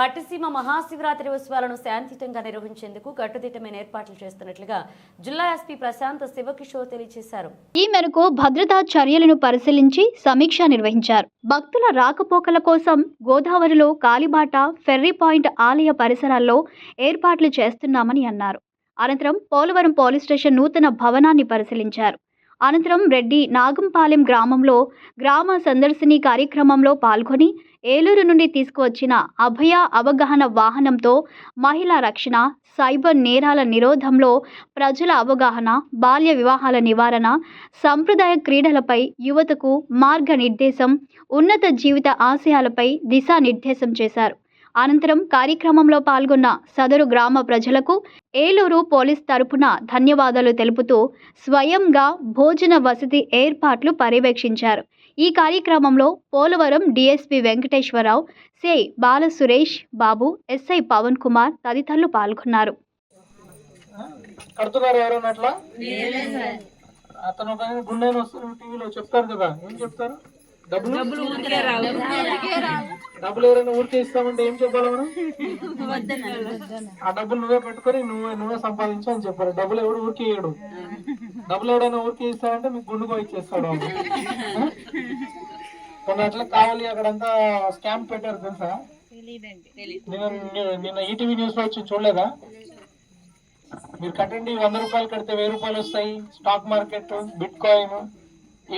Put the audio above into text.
పట్టిసీమ మహాశివరాత్రి ఉత్సవాలను శాంతియుతంగా నిర్వహించేందుకు కట్టుదిట్టమైన ఏర్పాట్లు చేస్తున్నట్లుగా జిల్లా ఎస్పీ ప్రశాంత్ శివకిషోర్ తెలియజేశారు. ఈ మేరకు భద్రతా చర్యలను పరిశీలించి సమీక్ష నిర్వహించారు. భక్తుల రాకపోకల కోసం గోదావరిలో కాలిబాట ఫెర్రీ పాయింట్ ఆలయ పరిసరాల్లో ఏర్పాట్లు చేస్తున్నామని అన్నారు. అనంతరం పోలవరం పోలీస్ స్టేషన్ నూతన భవనాన్ని పరిశీలించారు. అనంతరం రెడ్డి నాగంపాలెం గ్రామంలో గ్రామ సందర్శిని కార్యక్రమంలో పాల్గొని ఏలూరు నుండి తీసుకువచ్చిన అభయ అవగాహన వాహనంతో మహిళా రక్షణ సైబర్ నేరాల నిరోధంలో ప్రజల అవగాహన బాల్య వివాహాల నివారణ సంప్రదాయ క్రీడలపై యువతకు మార్గనిర్దేశం ఉన్నత జీవిత ఆశయాలపై దిశానిర్దేశం చేశారు. అనంతరం కార్యక్రమంలో పాల్గొన్న సదరు గ్రామ ప్రజలకు ఏలూరు పోలీస్ తరపున ధన్యవాదాలు తెలుపుతూ స్వయంగా భోజన వసతి ఏర్పాట్లు పర్యవేక్షించారు. ఈ కార్యక్రమంలో Polavaram DSP Venkateswara Rao CI Bala Suresh Babu SI Pavan Kumar తదితరులు పాల్గొన్నారు. కడుతున్నారు ఎవరైనా అట్లా? అతను ఒక గుండె వస్తారు టీవీలో చెప్తారు కదా. ఏం చెప్తారు? డబ్బులు? డబ్బులు ఎవరైనా ఊరికే ఇస్తామంటే ఏం చెప్పాలి మనం? ఆ డబ్బులు నువ్వే పెట్టుకొని నువ్వే నువ్వే సంపాదించు అని చెప్పారు డబ్బులు ఎవడు ఊరికే ఇయ్యడు. డబ్బులు ఎవడైనా ఊరికే ఇస్తాడంటే మీకు గుండుకో ఇచ్చేస్తాడు? కొన్ని అట్లా కావాలి అక్కడంతా స్కామ్ పెట్టారు తెలుసా? నిన్న నిన్న ఈటీవీ న్యూస్లో వచ్చి చూడలేదా? మీరు కట్టండి వంద రూపాయలు కడితే వెయ్యి రూపాయలు వస్తాయి. Stock market bit coin